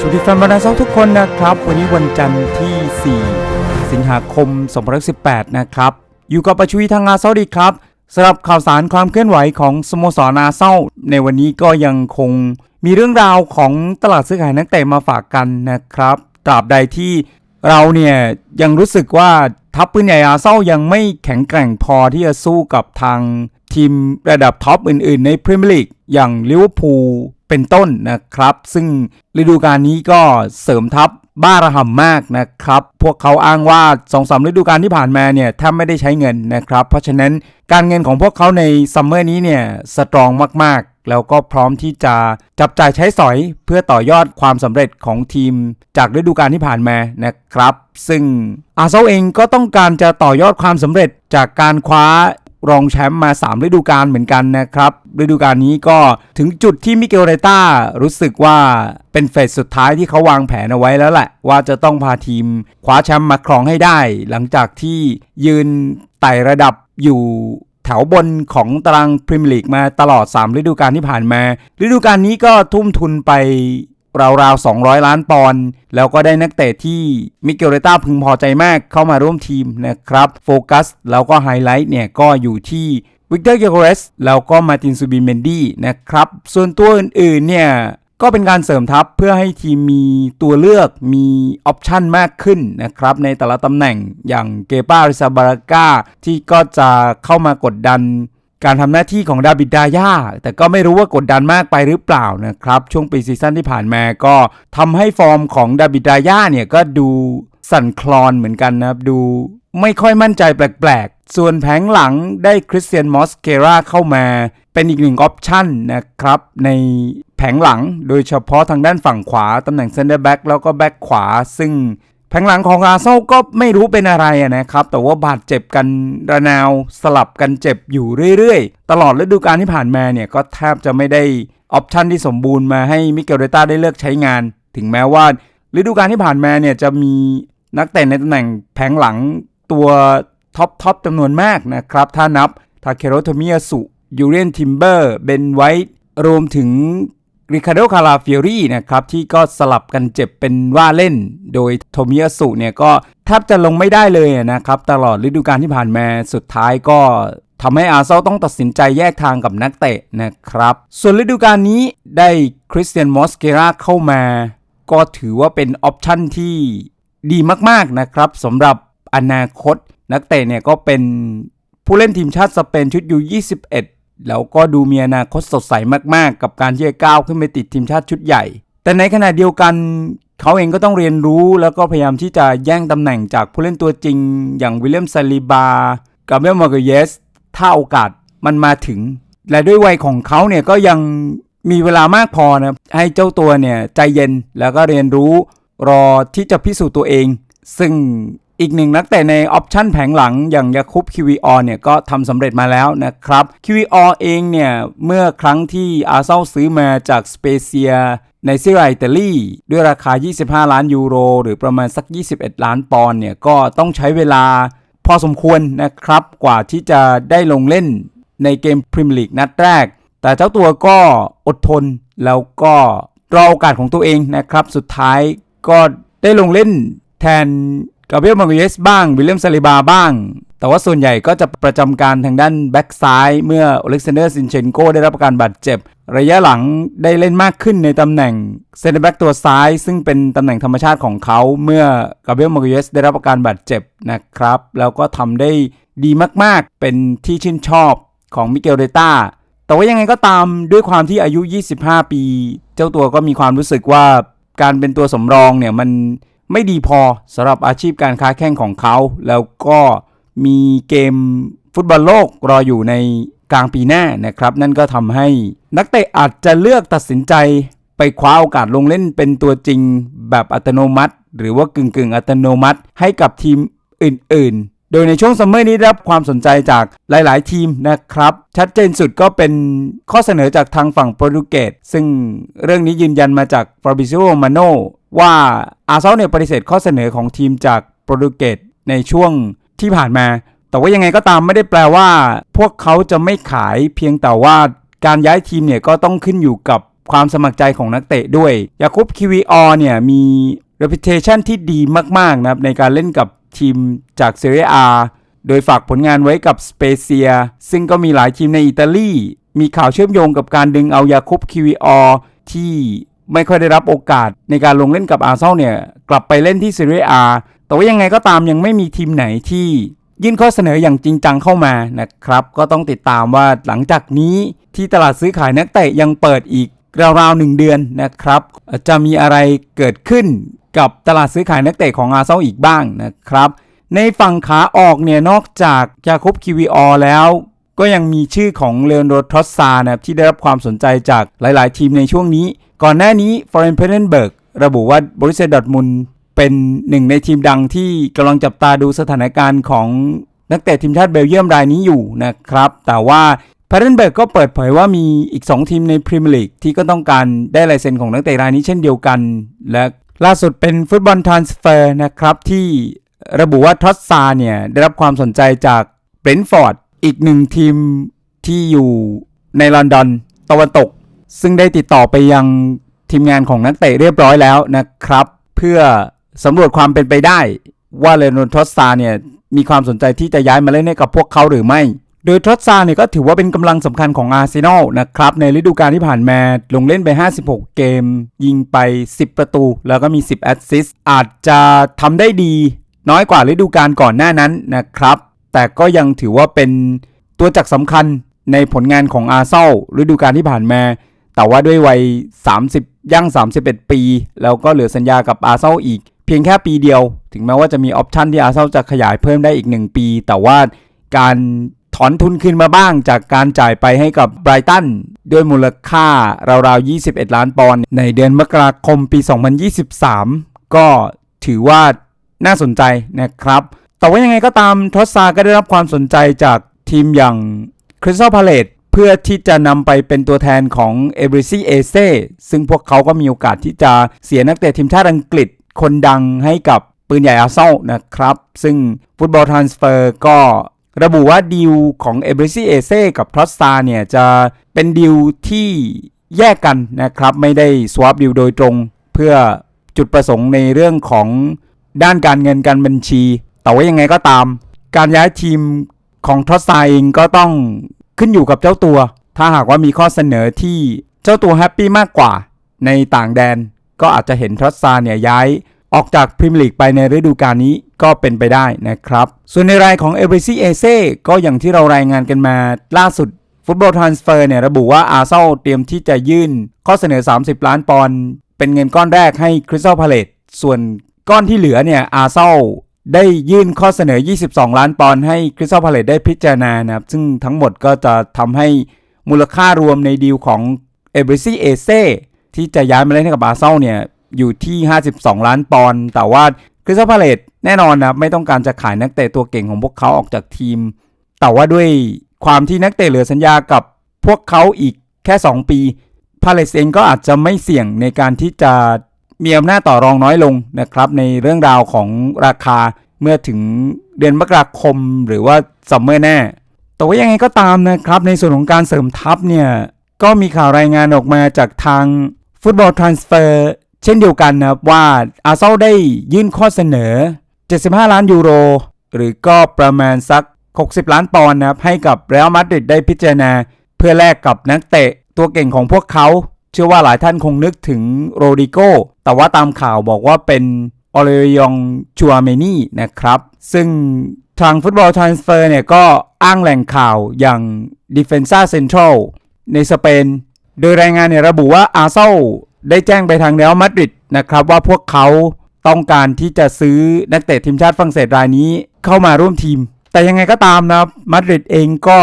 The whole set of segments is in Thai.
สวัสดีแฟนบอลนาซอกทุกคนนะครับ วันนี้วันจันทร์ที่ 4 สิงหาคม 2018 นะครับ อยู่กับประชุยทางอาเซาดีครับสำหรับข่าวสารความเคลื่อนไหวของสโมสรอาเซาในวันนี้ก็ยังคงมีเรื่องราวของตลาดซื้อขายนักเตะมาฝากกันนะครับตราบใดที่เราเนี่ยยังรู้สึกว่าทัพปืนใหญ่อาเซายังไม่แข็งแกร่งพอที่จะสู้กับทางทีมระดับท็อปอื่นๆ ในพรีเมียร์ลีกอย่างลิเวอร์พูล เป็นต้นนะครับ ซึ่งฤดูกาลนี้ก็เสริมทัพบ้าระห่ำมากนะครับ พวกเขาอ้างว่า2อสฤดูกาลที่ผ่านมาเนี่ยแทบไม่ได้ใช้เงินนะครับ เพราะฉะนั้นการเงินของพวกเขาในซัมเมอร์นี้เนี่ยสตรองมากๆ แล้วก็พร้อมที่จะจับจ่ายใช้สอยเพื่อต่อยอดความสำเร็จของทีมจากฤดูกาลที่ผ่านมานะครับ ซึ่งอาเซนอลเองก็ต้องการจะต่อยอดความสำเร็จจากการคว้า รองแชมป์มา 3 ฤดูกาลเหมือนกันนะครับ ฤดูกาลนี้ก็ถึงจุดที่มิเกลเรต้ารู้สึกว่าเป็นเฟสสุดท้ายที่เขาวางแผนเอาไว้แล้วแหละ ว่าจะต้องพาทีมคว้าแชมป์มาครองให้ได้ หลังจากที่ยืนไต่ระดับอยู่แถวบนของตารางพรีเมียร์ลีกมาตลอด 3 ฤดูกาลที่ผ่านมา ฤดูกาลนี้ก็ทุ่มทุนไป ราวๆ 200 ล้านปอนด์แล้วก็ได้นักเตะที่มิเกลเรต้าพึงพอใจมากเข้ามาร่วมทีมนะครับโฟกัสแล้วก็ไฮไลท์เนี่ยก็อยู่ที่วิกเตอร์เกโกเรสแล้วก็มาตินซูบิเมนดี้นะครับส่วนตัวอื่นๆเนี่ยก็เป็นการเสริมทัพเพื่อให้ทีมมีตัวเลือกมีออปชันมากขึ้นนะครับ ในแต่ละตำแหน่งอย่างเกปาริซาบาราก้าที่ก็จะเข้ามากดดัน การทำหน้าที่ของดาบิดดายาแต่ก็ไม่รู้ว่ากดดันมากไปหรือเปล่านะครับ ช่วงปีซีซั่นที่ผ่านมาก็ทำให้ฟอร์มของดาบิดดายาเนี่ยก็ดูสั่นคลอนเหมือนกันนะครับ ดูไม่ค่อยมั่นใจแปลกๆ ส่วนแผงหลังได้คริสเตียนมอสเกราเข้ามาเป็นอีกหนึ่งออปชั่นนะครับ ในแผงหลังโดยเฉพาะทางด้านฝั่งขวาตำแหน่งเซนเตอร์แบ็กแล้วก็แบ็กขวา ซึ่ง แผงหลังของอาเซนอลก็ไม่รู้เป็นอะไรนะครับ แต่ว่าบาดเจ็บกันระนาวสลับกันเจ็บอยู่เรื่อยๆ ตลอดฤดูกาลที่ผ่านมาเนี่ยก็แทบจะไม่ได้ออปชันที่สมบูรณ์มาให้มิเกลเรต้าได้เลือกใช้งาน ถึงแม้ว่าฤดูกาลที่ผ่านมาเนี่ยจะมีนักเตะในตำแหน่งแผงหลังตัวท็อปทอปจำนวนมากนะครับ ถ้านับทาเคโรโทมิยาสุยูเรียนทิมเบอร์ เบนไวท์รวมถึง ริคาโดคาราฟิโอรีนะครับที่ก็สลับกันเจ็บเป็นว่าเล่น โดยโทมิยาสุเนี่ยก็แทบจะลงไม่ได้เลยนะครับตลอดฤดูกาลที่ผ่านมาสุดท้ายก็ทำให้อาร์เซนอลต้องตัดสินใจแยกทางกับนักเตะนะครับ ส่วนฤดูกาลนี้ได้คริสเตียนมอสเกราเข้ามา ก็ถือว่าเป็นออปชั่นที่ดีมากๆนะครับสำหรับอนาคตนักเตะเนี่ยก็เป็นผู้เล่นทีมชาติสเปนชุดยู21 แล้วก็ดูมีอนาคตสดใสมากๆ กับการที่จะก้าวขึ้นไปติดทีมชาติชุดใหญ่ แต่ในขณะเดียวกันเขาเองก็ต้องเรียนรู้แล้วก็พยายามที่จะแย่งตำแหน่งจากผู้เล่นตัวจริง อย่างวิลเลียมซาลิบา กับเบลมาร์เกเยส ถ้าโอกาสมันมาถึง และด้วยวัยของเขาเนี่ยก็ยังมีเวลามากพอนะให้เจ้าตัวเนี่ยใจเย็นแล้วก็เรียนรู้รอที่จะพิสูจน์ตัวเอง ซึ่ง อีกหนึ่งนักเตะในออปชั่นแผงหลังอย่างยาคุปคิวีออเนี่ยก็ทำสำเร็จมาแล้วนะครับคิวีออเองเนี่ย เมื่อครั้งที่อาเซนอลซื้อมาจากสเปเซียในซีรีส์อิตาลีด้วยราคา 25 ล้านยูโร หรือประมาณสัก 21 ล้านปอนด์เนี่ย ก็ต้องใช้เวลาพอสมควรนะครับ กว่าที่จะได้ลงเล่นในเกมพรีเมียร์ลีกนัดแรก แต่เจ้าตัวก็อดทนแล้วก็รอโอกาสของตัวเองนะครับ สุดท้ายก็ได้ลงเล่นแทน กาเบรียลมาร์เกเยสบ้างวิลเลียมซาลิบาบ้าง แต่ว่าส่วนใหญ่ก็จะประจำการทางด้านแบ็กซ้าย เมื่ออเล็กซานเดอร์ซินเชนโกได้รับการบาดเจ็บ ระยะหลังได้เล่นมากขึ้นในตำแหน่งเซนเตอร์แบ็กตัวซ้าย ซึ่งเป็นตำแหน่งธรรมชาติของเขา เมื่อกาเบรียลมาร์เกเยสได้รับการบาดเจ็บนะครับ แล้วก็ทำได้ดีมากๆ เป็นที่ชื่นชอบของมิเกลเรต้าแต่ว่ายังไงก็ตามด้วยความที่อายุ 25 ปี เจ้าตัวก็มีความรู้สึกว่าการเป็นตัวสำรองเนี่ยมัน ไม่ดีพอสำหรับอาชีพการค้าแข่งของเขา แล้วก็มีเกมฟุตบอลโลกรออยู่ในกลางปีหน้านะครับ นั่นก็ทำให้นักเตะอาจจะเลือกตัดสินใจไปคว้าโอกาสลงเล่นเป็นตัวจริงแบบอัตโนมัติ หรือว่ากึ่งกึ่งอัตโนมัติ ให้กับทีมอื่น ๆ โดยในช่วงซัมเมอร์นี้ได้รับความสนใจจากหลาย ๆ ทีมนะครับ ชัดเจนสุดก็เป็นข้อเสนอจากทางฝั่งโปรตุเกสซึ่งเรื่องนี้ยืนยันมาจากฟาบิซิโอมาโน ว่าอาร์เซนอลเนี่ยปฏิเสธข้อเสนอของทีมจากโปรตุเกสในช่วงที่ผ่านมา แต่ว่ายังไงก็ตามไม่ได้แปลว่า พวกเขาจะไม่ขายเพียงแต่ว่าการย้ายทีมเนี่ยก็ต้องขึ้นอยู่กับความสมัครใจของนักเตะด้วย ยาคุบคิวีออเนี่ยมี reputation ที่ดีมาก ๆ นะครับ ในการเล่นกับทีมจากเซเรียอาโดยฝากผลงานไว้กับสเปเซีย ซึ่งก็มีหลายทีมในอิตาลี มีข่าวเชื่อมโยงกับการดึงเอายาคุบคิวีออที่ ไม่ค่อยได้รับโอกาสในการลงเล่นกับอาร์เซนอลเนี่ยกลับไปเล่นที่เซเรียอาแต่ว่ายังไงก็ตามยังไม่มีทีมไหนที่ยื่นข้อเสนออย่างจริงจังเข้ามานะครับ ก็ต้องติดตามว่าหลังจากนี้ที่ตลาดซื้อขายนักเตะยังเปิดอีกราวๆหนึ่งเดือนนะครับ จะมีอะไรเกิดขึ้นกับตลาดซื้อขายนักเตะของอาร์เซนอลอีกบ้างนะครับ ในฝั่งขาออกเนี่ยนอกจากยาคบคิวีออแล้ว ก็ยังมีชื่อของเล o อนโดทอสซานะที่ได้รับความสนใจจากหลาย ๆ ทีมในช่วงนี้ ก่อนหน้านี้ฟอร์เรนเพเ n นเบิร์กระบุว่าบริษัทดอทมุนเป็นหนึ่งในทีมดังที่กำลังจับตาดูสถานการณ์ของนักเตะทีมชาติเบลเยียมรายนี้อยู่นะครับ แต่ว่าเพเ n นเบิร์กก็เปิดเผยว่ามีอีก 2 ทีมในพรีเมียร์ลีกที่ก็ต้องการได้ลายเซ็นของนักเตะรายนี้เช่นเดียวกัน และล่าสุดเป็นฟุตบอลทรานสเฟอร์นะครับ ที่ระบุว่าทอสซาเนี่ย ได้รับความสนใจจากเบรนท์ฟอร์ดอีกหนึ่งทีมที่อยู่ในลอนดอนตะวันตก ซึ่งได้ติดต่อไปยังทีมงานของนักเตะเรียบร้อยแล้วนะครับ เพื่อสำรวจความเป็นไปได้ ว่าเลโอนทอสซาเนี่ยมีความสนใจที่จะย้ายมาเล่นให้กับพวกเขาหรือไม่ โดยทอสซาเนี่ยก็ถือว่าเป็นกำลังสำคัญของอาร์เซนอลนะครับ ในฤดูกาลที่ผ่านมาลงเล่นไป 56 เกม ยิงไป 10 ประตู แล้วก็มี 10 แอสซิสต์อาจจะทำได้ดีน้อยกว่าฤดูกาลก่อนหน้านั้นนะครับ แต่ก็ยังถือว่าเป็นตัวจักรสำคัญในผลงานของอาร์เซนอลฤดูกาลที่ผ่านมา แต่ว่าด้วยวัย 30 ย่าง 31 ปี แล้วก็เหลือสัญญากับอาเซนอลอีก เพียงแค่ปีเดียว ถึงแม้ว่าจะมีออปชันที่อาเซนอลจะขยายเพิ่มได้อีก 1 ปี แต่ว่าการถอนทุนคืนมาบ้างจากการจ่ายไปให้กับไบรตันด้วยมูลค่าราวๆ 21 ล้านปอนด์ในเดือนมกราคมปี 2023 ก็ถือว่าน่าสนใจนะครับ แต่ว่ายังไงก็ตามทอสซาก็ได้รับความสนใจจากทีมอย่างคริสตัลพาเลต เพื่อที่จะนำไปเป็นตัวแทนของเอเบริซีเอเซซึ่งพวกเขาก็มีโอกาสที่จะเสียนักเตะทีมชาติอังกฤษคนดังให้กับปืนใหญ่อาเซอลนะครับ ซึ่งฟุตบอลทรานสเฟอร์ก็ระบุว่าดีลของเอเบริซีเอเซกับทรอสซาเนี่ยจะเป็นดีลที่แยกกันนะครับ ไม่ได้สว a ปดีลโดยตรง เพื่อจุดประสงค์ในเรื่องของด้านการเงินการบัญชี แต่ว่ายังไงก็ตาม การย้ายทีมของทรอสซาเองก็ต้อง ขึ้นอยู่กับเจ้าตัว ถ้าหากว่ามีข้อเสนอที่เจ้าตัวแฮปปี้มากกว่า ในต่างแดน ก็อาจจะเห็นทรอสซาเนี่ยย้าย ออกจากพรีเมียร์ลีกไปในฤดูกาลนี้ก็เป็นไปได้นะครับ ส่วนในรายของเอเบรซีเอเซ่ก็อย่างที่เรารายงานกันมาล่าสุดฟุตบอลทรานสเฟอร์เนี่ยระบุว่าอาร์เซอลเตรียมที่จะยื่น ข้อเสนอ 30 ล้านปอนด์เป็นเงินก้อนแรกให้คริสตัลพาเลตส่วนก้อนที่เหลือเนี่ยอาร์เซอล ได้ยื่นข้อเสนอ 22 ล้านปอนด์ให้คริสตัลพาเลตได้พิจารณานะครับ ซึ่งทั้งหมดก็จะทำให้มูลค่ารวมในดีลของเอเบรซีเอเซที่จะย้ายมาเล่นให้กับอาเซลเนี่ย อยู่ที่ 52 ล้านปอนด์แต่ว่าคริสตัลพาเลตแน่นอนนะไม่ต้องการจะขายนักเตะตัวเก่งของพวกเขาออกจากทีม แต่ว่าด้วยความที่นักเตะเหลือสัญญากับพวกเขาอีกแค่ 2 ปีพาเลตเองก็อาจจะไม่เสี่ยงในการที่จะ มีอำนาจต่อรองน้อยลงนะครับในเรื่องราวของราคาเมื่อถึงเดือนมกราคมหรือว่าซัมเมอร์แน่ แต่ว่ายังไงก็ตามนะครับในส่วนของการเสริมทัพเนี่ยก็มีข่าวรายงานออกมาจากทางฟุตบอลทรานสเฟอร์เช่นเดียวกันนะว่าอาร์เซนอลได้ยื่นข้อเสนอ 75 ล้านยูโร หรือก็ประมาณสัก 60 ล้านปอนด์นะครับให้กับเรอัลมาดริดได้พิจารณา เพื่อแลกกับนักเตะตัวเก่งของพวกเขา ชื่อว่าหลายท่านคงนึกถึงโรดิโกแต่ว่าตามข่าวบอกว่าเป็นออเลยองชัวเมนี่นะครับ ซึ่งทางฟุตบอลทรานสเฟอร์เนี่ยก็อ้างแหล่งข่าวอย่าง Defensa Central ในสเปน โดยรายงานเนี่ยระบุว่าอาเซอลได้แจ้งไปทางเรอัลมาดริดนะครับว่าพวกเขาต้องการที่จะซื้อนักเตะทีมชาติฝรั่งเศสรายนี้เข้ามาร่วมทีม แต่ยังไงก็ตามนะมาดริดเองก็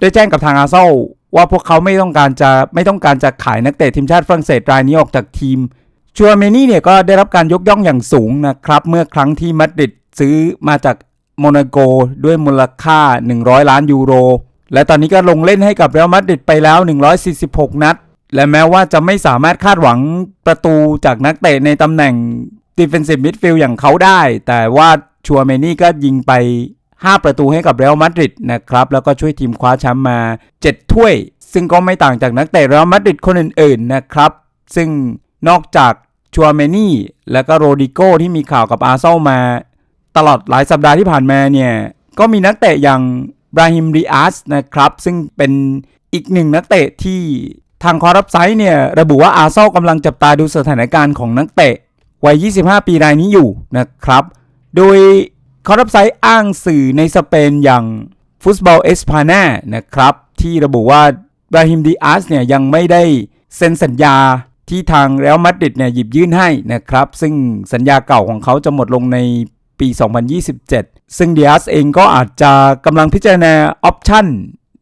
ได้แจ้งกับทางอาเซอล ว่าพวกเขาไม่ต้องการจะไม่ต้องการจะขายนักเตะทีมชาติฝรั่งเศสรายนี้ออกจากทีมชัวเมนี่เนี่ยก็ได้รับการยกย่องอย่างสูงนะครับ เมื่อครั้งที่มาดริดซื้อมาจากโมนาโกด้วยมูลค่า 100 ล้านยูโร และตอนนี้ก็ลงเล่นให้กับเรอัลมาดริดไปแล้ว 146 นัด และแม้ว่าจะไม่สามารถคาดหวังประตูจากนักเตะในตำแหน่ง Defensive Midfield อย่างเขาได้ แต่ว่าชัวเมนี่ก็ยิงไป 5 ประตูให้กับเรอัลมาดริดนะครับ แล้วก็ช่วยทีมคว้าแชมป์มา 7 ถ้วย ซึ่งก็ไม่ต่างจากนักเตะเรอัลมาดริดคนอื่นๆนะครับ ซึ่งนอกจากชัวเมนี่และก็โรดิโกที่มีข่าวกับอาร์เซนอลมา ตลอดหลายสัปดาห์ที่ผ่านมาเนี่ย ก็มีนักเตะอย่างบราฮิมริอัสนะครับ ซึ่งเป็นอีกหนึ่งนักเตะที่ทางคอรับไซต์เนี่ยระบุว่าอาร์เซนอลกำลังจับตาดูสถานการณ์ของนักเตะวัย 25 ปีรายนี้อยู่นะครับ โดย คอรับไซต์อ้างสื่อในสเปนอย่างฟุตบอลเอสพานานะครับ ที่ระบุว่าบราฮิมดิอัสเนี่ยยังไม่ได้เซ็นสัญญาที่ทางเรอัลมาดริดเนี่ยหยิบยื่นให้นะครับ ซึ่งสัญญาเก่าของเขาจะหมดลงในปี 2027 ซึ่งดิอัสเองก็อาจจะกำลังพิจารณาออปชั่น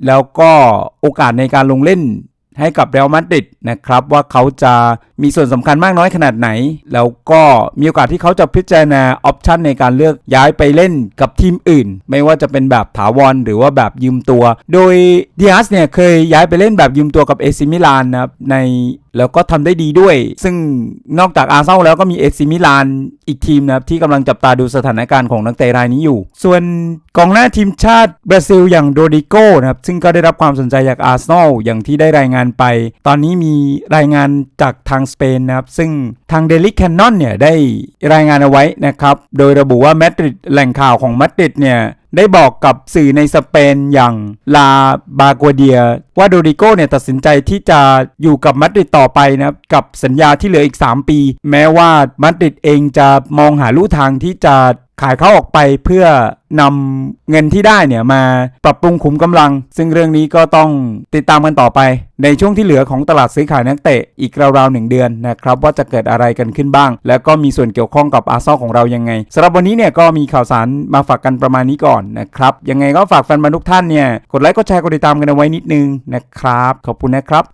แล้วก็โอกาสในการลงเล่น ให้กับเรอัลมาดริดนะครับว่าเขาจะมีส่วนสำคัญมากน้อยขนาดไหน แล้วก็มีโอกาสที่เขาจะพิจารณาออปชันในการเลือกย้ายไปเล่นกับทีมอื่น ไม่ว่าจะเป็นแบบถาวรหรือว่าแบบยืมตัว โดยดิอาสเนี่ยเคยย้ายไปเล่นแบบยืมตัวกับเอซิมิลานนะครับในแล้วก็ทำได้ดีด้วย ซึ่งนอกจากอาร์เซนอลแล้วก็มีเอซิมิลานอีกทีมนะครับที่กำลังจับตาดูสถานการณ์ของนักเตะรายนี้อยู่ ส่วนกองหน้าทีมชาติบราซิลอย่างโรดิโกนะครับซึ่งก็ได้รับความสนใจจากอาร์เซนอลอย่างที่ได้รายงานไป ตอนนี้มีรายงานจากทางสเปนนะครับ ซึ่งทางเดลิแคนนอนเนี่ยได้รายงานเอาไว้นะครับ โดยระบุว่ามาดริดแหล่งข่าวของมาดริดเนี่ยได้บอกกับสื่อในสเปนอย่างลาบากัวเดีย ว่าโดริโกเนี่ยตัดสินใจที่จะอยู่กับมาดริดต่อไปนะครับกับสัญญาที่เหลืออีก 3 ปี แม้ว่ามาดริดเองจะมองหาลู่ทางที่จะขายเขาออกไปเพื่อนำเงินที่ได้เนี่ยมาปรับปรุงขุมกำลัง ซึ่งเรื่องนี้ก็ต้องติดตามกันต่อไป ในช่วงที่เหลือของตลาดซื้อขายนักเตะอีกราวๆหนึ่งเดือนนะครับ ว่าจะเกิดอะไรกันขึ้นบ้าง แล้วก็มีส่วนเกี่ยวข้องกับอาร์ซอลของเรายังไงสำหรับวันนี้เนี่ยก็มีข่าวสารมาฝากกันประมาณนี้ก่อนนะครับ ยังไงก็ฝากแฟนบอลทุกท่านเนี่ยกดไลค์กดแชร์กดติดตามกันเอาไว้นิดนึงนะครับ ขอบคุณนะครับ